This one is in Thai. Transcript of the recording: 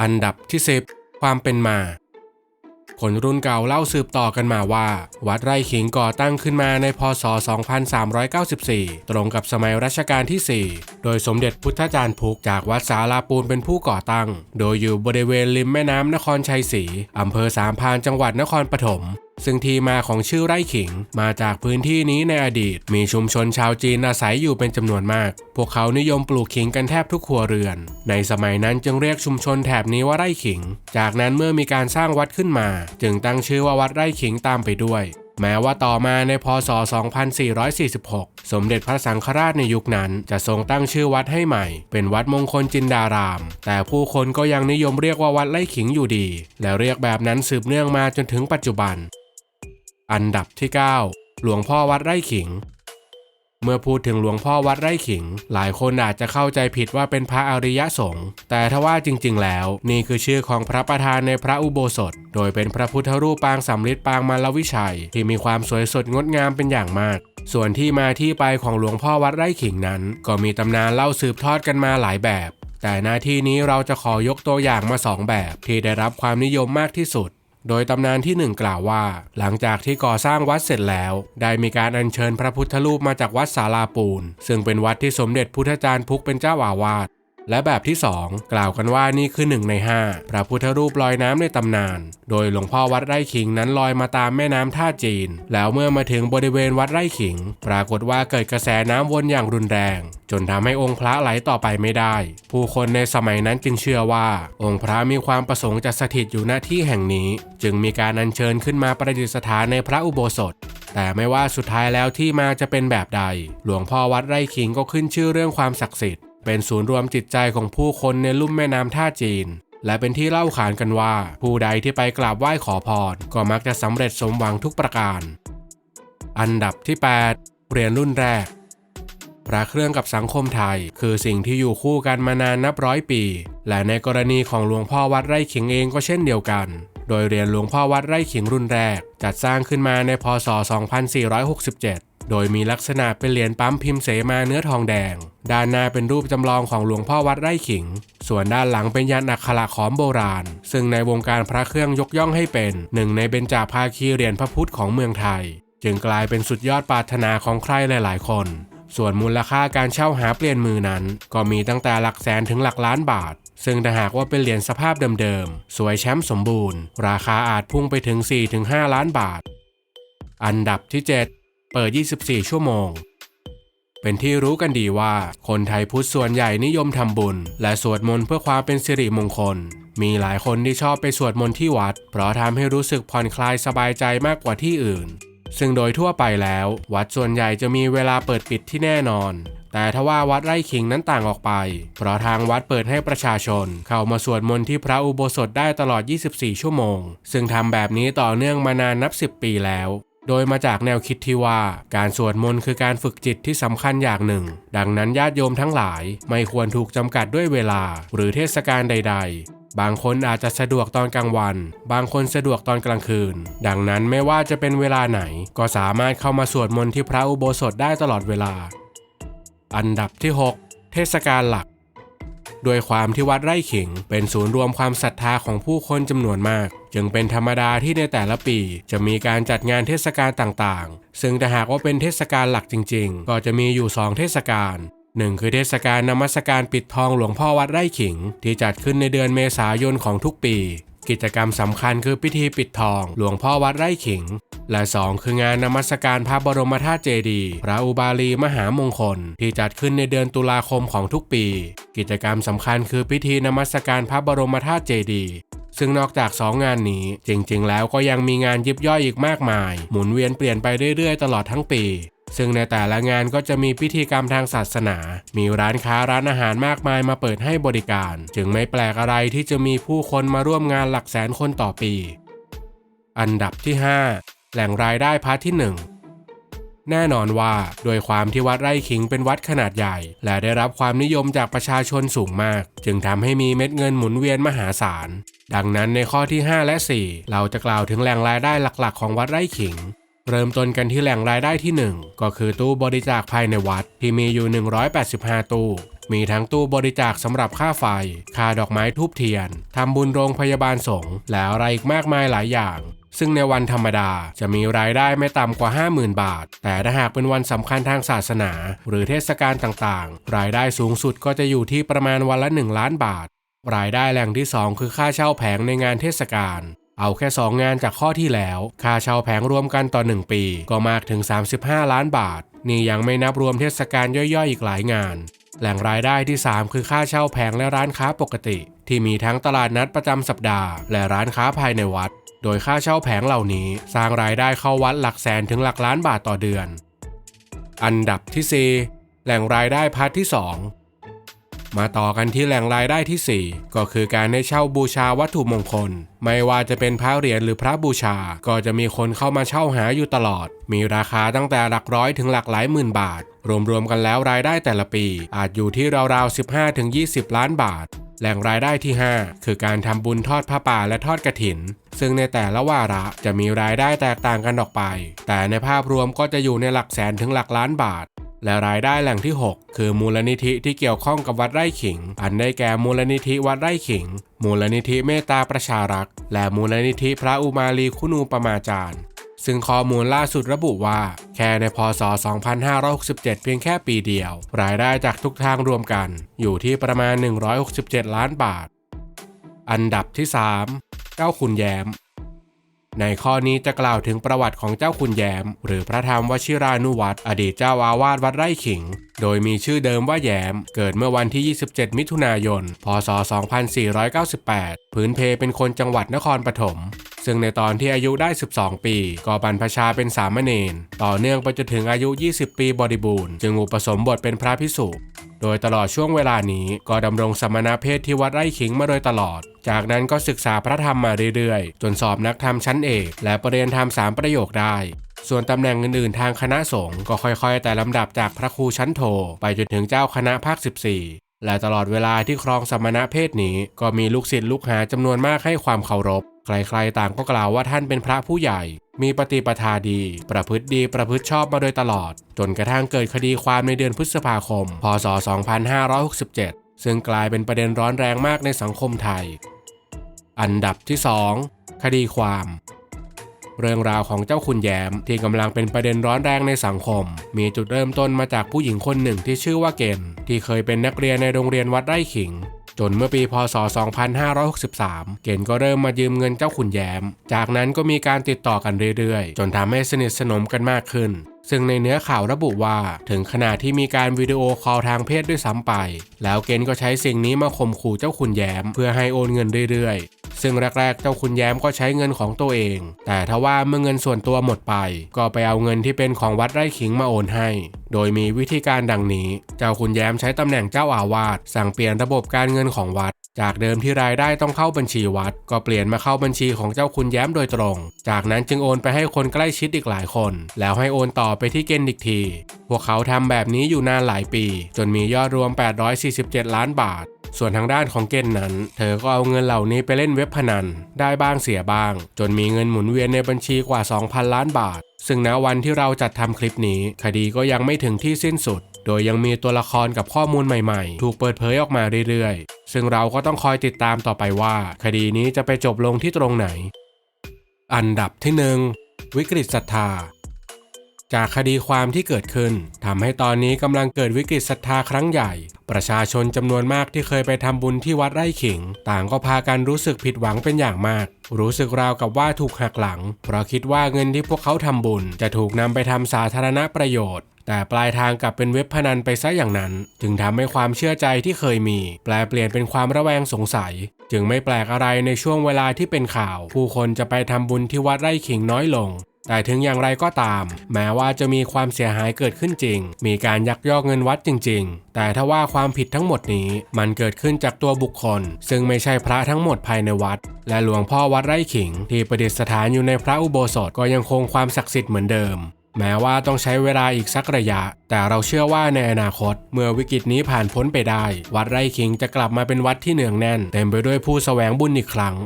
อันดับที่ 10 ความเป็นมา คนรุ่นเก่าเล่าสืบต่อกันมาว่า วัดไร่ขิงก่อตั้งขึ้นมาในพศ 2394 ตรงกับสมัยรัชกาลที่ 4 โดยสมเด็จพุทธจารย์พุกจากวัดสาลาปูนเป็นผู้ก่อตั้ง โดยอยู่บริเวณริมแม่น้ำนครชัยศรีอำเภอสามพานจังหวัดนครปฐม ซึ่งที่มาของชื่อไร่ขิง มาจากพื้นที่นี้ในอดีต มีชุมชนชาวจีนอาศัยอยู่เป็นจำนวนมาก พวกเขานิยมปลูกขิงกันแทบทุกครัวเรือน ในสมัยนั้นจึงเรียกชุมชนแถบนี้ว่าไร่ขิง จากนั้นเมื่อมีการสร้างวัดขึ้นมา จึงตั้งชื่อว่าวัดไร่ขิงตามไปด้วยแม้ว่าต่อมาในพศ 2446 สมเด็จพระสังฆราชในยุคนั้น จะทรงตั้งชื่อวัดให้ใหม่ เป็นวัดมงคลจินดาราม แต่ผู้คนก็ยังนิยมเรียกว่าวัดไร่ขิงอยู่ดี และเรียกแบบนั้นสืบเนื่องมาจนถึงปัจจุบัน อันดับที่ 9 หลวงพ่อวัดไร่ขิง เมื่อพูดถึงหลวงพ่อวัดไร่ขิง หลายคนอาจจะเข้าใจผิดว่าเป็นพระอริยสงฆ์แต่ถ้าว่าจริง ๆ แล้ว นี่คือชื่อของพระประธานในพระอุโบสถ โดยเป็นพระพุทธรูปปางสำริดปางมารวิชัย ที่มีความสวยสดงดงามเป็นอย่างมากส่วนที่มาที่ไปของหลวงพ่อวัดไร่ขิงนั้น ก็มีตำนานเล่าสืบทอดกันมาหลายแบบ แต่หน้าที่นี้เราจะขอยกตัวอย่างมาสองแบบ ที่ได้รับความนิยมมากที่สุด โดยตำนานที่หนึ่งกล่าวว่า หลังจากที่ก่อสร้างวัดเสร็จแล้ว ได้มีการอัญเชิญพระพุทธรูปมาจากวัดสาลาปูน ซึ่งเป็นวัดที่สมเด็จพุทธจารย์พุกเป็นเจ้าอาวาส และแบบที่ 2 กล่าวกันว่านี่คือหนึ่งใน 5 พระพุทธรูปลอยน้ำในตำนาน โดยหลวงพ่อวัดไร่ขิงนั้นลอยมาตามแม่น้ำท่าจีน แล้วเมื่อมาถึงบริเวณวัดไร่ขิง ปรากฏว่าเกิดกระแสน้ำวนอย่างรุนแรง จนทำให้องค์พระไหลต่อไปไม่ได้ ผู้คนในสมัยนั้นจึงเชื่อว่า องค์พระมีความประสงค์จะสถิตอยู่หน้าที่แห่งนี้ จึงมีการอัญเชิญขึ้นมาประดิษฐานในพระอุโบสถแต่ไม่ว่าสุดท้ายแล้วที่มาจะเป็นแบบใด หลวงพ่อวัดไร่ขิงก็ขึ้นชื่อเรื่องความศักดิ์สิทธิ์ เป็นศูนย์รวมจิตใจของผู้คนในลุ่มแม่น้ำท่าจีน และเป็นที่เล่าขานกันว่า ผู้ใดที่ไปกราบไหว้ขอพรก็มักจะสำเร็จสมหวังทุกประการ อันดับที่ 8 เหรียญรุ่นแรก พระเครื่องกับสังคมไทย คือสิ่งที่อยู่คู่กันมานานนับร้อยปี และในกรณีของหลวงพ่อวัดไร่ขิงเองก็เช่นเดียวกันโดยเรียญหลวงพ่อวัดไร่ขิงรุ่นแรก จัดสร้างขึ้นมาในพศ 2467 โดยมีลักษณะเป็นเหรียญปั๊มพิมพ์เสมาเนื้อทองแดง ด้านหน้าเป็นรูปจำลองของหลวงพ่อวัดไร่ขิง ส่วนด้านหลังเป็นยันอักขระขอมโบราณ ซึ่งในวงการพระเครื่องยกย่องให้เป็นหนึ่งในเบญจาภาคีเหรียญพระพุทธของเมืองไทย จึงกลายเป็นสุดยอดปรารถนาของใครหลาย ๆ คนส่วนมูลค่าการเช่าหาเปลี่ยนมือนั้น ก็มีตั้งแต่หลักแสนถึงหลักล้านบาท ซึ่งถ้าหากว่าเป็นเหรียญสภาพเดิมๆ สวยแชมป์สมบูรณ์ ราคาอาจพุ่งไปถึง 4-5 ล้านบาท อันดับที่ 7 เปิด 24 ชั่วโมง เป็นที่รู้กันดีว่า คนไทยพุทธส่วนใหญ่นิยมทำบุญ และสวดมนต์เพื่อความเป็นสิริมงคล มีหลายคนที่ชอบไปสวดมนต์ที่วัด เพราะทำให้รู้สึกผ่อนคลายสบายใจมากกว่าที่อื่น ซึ่งโดยทั่วไปแล้ว วัดส่วนใหญ่จะมีเวลาเปิดปิดที่แน่นอนแต่ทว่าวัดไร่ขิงนั้นต่างออกไป เพราะทางวัดเปิดให้ประชาชน เข้ามาสวดมนต์ที่พระอุโบสถได้ตลอด 24 ชั่วโมง ซึ่งทำแบบนี้ต่อเนื่องมานานนับ 10 ปีแล้ว โดยมาจากแนวคิดที่ว่าการสวดมนต์คือการฝึกจิตที่สำคัญอย่างหนึ่ง ดังนั้นญาติโยมทั้งหลายไม่ควรถูกจำกัดด้วยเวลา หรือเทศกาลใด ๆบางคนอาจจะสะดวกตอนกลางวัน บางคนสะดวกตอนกลางคืน ดังนั้นไม่ว่าจะเป็นเวลาไหน ก็สามารถเข้ามาสวดมนต์ที่พระอุโบสถได้ตลอดเวลา อันดับที่ 6 เทศกาลหลักด้วยความที่วัดไร่ขิง เป็นศูนย์รวมความศรัทธาของผู้คนจำนวนมาก จึงเป็นธรรมดาที่ในแต่ละปี จะมีการจัดงานเทศกาลต่างๆ ซึ่งถ้าหากว่าเป็นเทศกาลหลักจริง ๆ ก็จะมีอยู่ 2 เทศกาลหนึ่งคือเทศกาลนมัสการปิดทองหลวงพ่อวัดไร่ขิง ที่จัดขึ้นในเดือนเมษายนของทุกปี กิจกรรมสำคัญคือพิธีปิดทองหลวงพ่อวัดไร่ขิง และ 2 คืองานนมัสการพระบรมธาตุเจดีย์พระอุบาลีมหามงคล ที่จัดขึ้นในเดือนตุลาคมของทุกปี กิจกรรมสำคัญคือพิธีนมัสการพระบรมธาตุเจดีย์ ซึ่งนอกจากสองงานนี้ จริงๆ แล้วก็ยังมีงานยิบย่อยอีกมากมาย หมุนเวียนเปลี่ยนไปเรื่อยๆ ตลอดทั้งปี ซึ่งในแต่ละงานก็จะมีพิธีกรรมทางศาสนา มีร้านค้าร้านอาหารมากมายมาเปิดให้บริการ จึงไม่แปลกอะไรที่จะมีผู้คนมาร่วมงานหลักแสนคนต่อปี อันดับที่ 5 แหล่งรายได้พาร์ทที่ 1 แน่นอนว่า โดยความที่วัดไร่ขิงเป็นวัดขนาดใหญ่ และได้รับความนิยมจากประชาชนสูงมาก จึงทำให้มีเม็ดเงินหมุนเวียนมหาศาล ดังนั้นในข้อที่ 5 และ 4 เราจะกล่าวถึงแหล่งรายได้หลักๆ ของวัดไร่ขิงเริ่มต้นกันที่แหล่งรายได้ที่ 1 ก็คือตู้บริจาคภายในวัดที่มีอยู่ 185 ตู้ มีทั้งตู้บริจาคสำหรับค่าไฟ ค่าดอกไม้ทูบเทียน ทำบุญโรงพยาบาลสงฆ์และอะไรอีกมากมายหลายอย่าง ซึ่งในวันธรรมดาจะมีรายได้ไม่ต่ำกว่า 50,000 บาท แต่ถ้าหากเป็นวันสำคัญทางศาสนา หรือเทศกาลต่างๆ รายได้สูงสุดก็จะอยู่ที่ประมาณวันละ 1 ล้านบาท รายได้แหล่งที่ 2 คือค่าเช่าแผงในงานเทศกาลเอาแค่ 2 งานจากข้อที่แล้ว ค่าเช่าแผงรวมกันต่อ 1 ปี ก็มากถึง 35 ล้านบาท นี่ยังไม่นับรวมเทศกาลย่อยๆ อีกหลายงาน แหล่งรายได้ที่ 3 คือค่าเช่าแผงและร้านค้าปกติ ที่มีทั้งตลาดนัดประจำสัปดาห์ และร้านค้าภายในวัด โดยค่าเช่าแผงเหล่านี้สร้างรายได้เข้าวัดหลักแสนถึงหลักล้านบาทต่อเดือน อันดับที่ 4 แหล่งรายได้พาร์ทที่ 2 มาต่อกันที่แหล่งรายได้ทีสี่4 ก็คือการให้เช่าบูชาวัตถุมงคล ไม่ว่าจะเป็นพระเหรียญหรือพระบูชา ก็จะมีคนเข้ามาเช่าหาอยู่ตลอด มีราคาตั้งแต่หลักร้อยถึงหลักหลายหมื่นบาท รวมๆกันแล้วรายได้แต่ละปี อาจอยู่ที่ราวๆ 15-20 ล้านบาท แหล่งรายได้ที่ 5 คือการทำบุญทอดผ้าป่าและทอดกระถิน ซึ่งในแต่ละวาระจะมีรายได้แตกต่างกันออกไป แต่ในภาพรวมก็จะอยู่ในหลักแสนถึงหลักล้านบาท และรายได้แหล่งที่ 6 คือมูลนิธิที่เกี่ยวข้องกับวัดไร่ขิง อันได้แก่มูลนิธิวัดไร่ขิง มูลนิธิเมตตาประชารักษ์และมูลนิธิพระอุมาลีคุณูปมาจารย์ ซึ่งข้อมูลล่าสุดระบุว่า แค่ในพศ 2567 เพียงแค่ปีเดียว รายได้จากทุกทางรวมกัน อยู่ที่ประมาณ 167 ล้านบาท อันดับที่ 3 เจ้าคุณแย้ม ในข้อนี้จะกล่าวถึงประวัติของเจ้าคุณแย้ม หรือพระธรรมวชิรานุวัตรอดีตเจ้าอาวาสวัดไร่ขิง โดยมีชื่อเดิมว่าแย้ม เกิดเมื่อวันที่ 27 มิถุนายน พศ 2498 พื้นเพเป็นคนจังหวัดนครปฐม ซึ่งในตอนที่อายุได้ 12 ปี ก็บรรพชาเป็นสามเณรต่อเนื่องไปจนถึงอายุ 20 ปีบริบูรณ์จึงอุปสมบทเป็นพระพิสุโดยตลอดช่วงเวลานี้ก็ดำรงสมณเพศที่วัดไร่ขิงมาโดยตลอด จากนั้นก็ศึกษาพระธรรมมาเรื่อยๆ จนสอบนักธรรมชั้นเอก และประเรียนธรรมสามประโยคได้ ส่วนตำแหน่งอื่นๆ ทางคณะสงฆ์ก็ค่อยๆ แต่ลำดับจากพระครูชั้นโท ไปจนถึงเจ้าคณะภาค 14 และตลอดเวลาที่ครองสมณเพศนี้ก็มีลูกศิษย์ลูกหาจำนวนมากให้ความเคารพ ใครๆต่างก็กล่าวว่าท่านเป็นพระผู้ใหญ่ มีปฏิปทาดี ประพฤติดีประพฤติชอบมาโดยตลอด จนกระทั่งเกิดคดีความในเดือนพฤษภาคม พศ 2567 ซึ่งกลายเป็นประเด็นร้อนแรงมากในสังคมไทย อันดับที่ 2 คดีความเรื่องราวของเจ้าคุณแย้มที่กำลังเป็นประเด็นร้อนแรงในสังคม มีจุดเริ่มต้นมาจากผู้หญิงคนหนึ่งที่ชื่อว่าเกณฑ์ที่เคยเป็นนักเรียนในโรงเรียนวัดไร่ขิง จนเมื่อปีพศ 2563 เกณฑ์ก็เริ่มมายืมเงินเจ้าขุนแย้ม จากนั้นก็มีการติดต่อกันเรื่อยๆ จนทำให้สนิทสนมกันมากขึ้นซึ่งในเนื้อข่าวระบุว่าถึงขนาดที่มีการวิดีโอคอลทางเพศด้วยซ้ำไป แล้วเกณฑ์ก็ใช้สิ่งนี้มาข่มขู่เจ้าขุนแย้ม เพื่อให้โอนเงินเรื่อยๆ ซึ่งแรกๆ เจ้าคุณแย้มก็ใช้เงินของตัวเอง แต่ถ้าว่าเมื่อเงินส่วนตัวหมดไป ก็ไปเอาเงินที่เป็นของวัดไร่ขิงมาโอนให้ โดยมีวิธีการดังนี้ เจ้าคุณแย้มใช้ตำแหน่งเจ้าอาวาสสั่งเปลี่ยนระบบการเงินของวัด จากเดิมที่รายได้ต้องเข้าบัญชีวัด ก็เปลี่ยนมาเข้าบัญชีของเจ้าคุณแย้มโดยตรง จากนั้นจึงโอนไปให้คนใกล้ชิดอีกหลายคน แล้วให้โอนต่อไปที่เกณฑ์อีกที พวกเขาทำแบบนี้อยู่นานหลายปี จนมียอดรวม 847 ล้านบาทส่วนทางด้านของเกณฑ์นั้น เธอก็เอาเงินเหล่านี้ไปเล่นเว็บพนัน ได้บ้างเสียบ้าง จนมีเงินหมุนเวียนในบัญชีกว่า 2,000 ล้านบาท ซึ่งณวันที่เราจัดทำคลิปนี้คดีก็ยังไม่ถึงที่สิ้นสุด โดยยังมีตัวละครกับข้อมูลใหม่ๆ ถูกเปิดเผยออกมาเรื่อยๆ ซึ่งเราก็ต้องคอยติดตามต่อไปว่า คดีนี้จะไปจบลงที่ตรงไหน อันดับที่หนึ่งวิกฤตศรัทธา จากคดีความที่เกิดขึ้นทำให้ตอนนี้กำลังเกิดวิกฤตศรัทธาครั้งใหญ่ ประชาชนจำนวนมากที่เคยไปทำบุญที่วัดไร่ขิง ต่างก็พากันรู้สึกผิดหวังเป็นอย่างมาก รู้สึกราวกับว่าถูกหักหลัง เพราะคิดว่าเงินที่พวกเขาทำบุญ จะถูกนำไปทำสาธารณประโยชน์แต่ปลายทางกลับเป็นเว็บพนันไปซะอย่างนั้น จึงทำให้ความเชื่อใจที่เคยมี แปลเปลี่ยนเป็นความระแวงสงสัย จึงไม่แปลกอะไรในช่วงเวลาที่เป็นข่าว ผู้คนจะไปทำบุญที่วัดไร่ขิงน้อยลง แต่ถึงอย่างไรก็ตาม แม้ว่าจะมีความเสียหายเกิดขึ้นจริง มีการยักยอกเงินวัดจริง ๆ แต่ถ้าว่าความผิดทั้งหมดนี้มันเกิดขึ้นจากตัวบุคคล ซึ่งไม่ใช่พระทั้งหมดภายในวัด และหลวงพ่อวัดไร่ขิง ที่ประดิษฐานอยู่ในพระอุโบสถก็ยังคงความศักดิ์สิทธิ์เหมือนเดิมแม้ว่าต้องใช้เวลาอีกสักระยะ แต่เราเชื่อว่าในอนาคต เมื่อวิกฤตนี้ผ่านพ้นไปได้ วัดไร่ขิงจะกลับมาเป็นวัดที่เนืองแน่น เต็มไปด้วยผู้แสวงบุญอีกครั้ง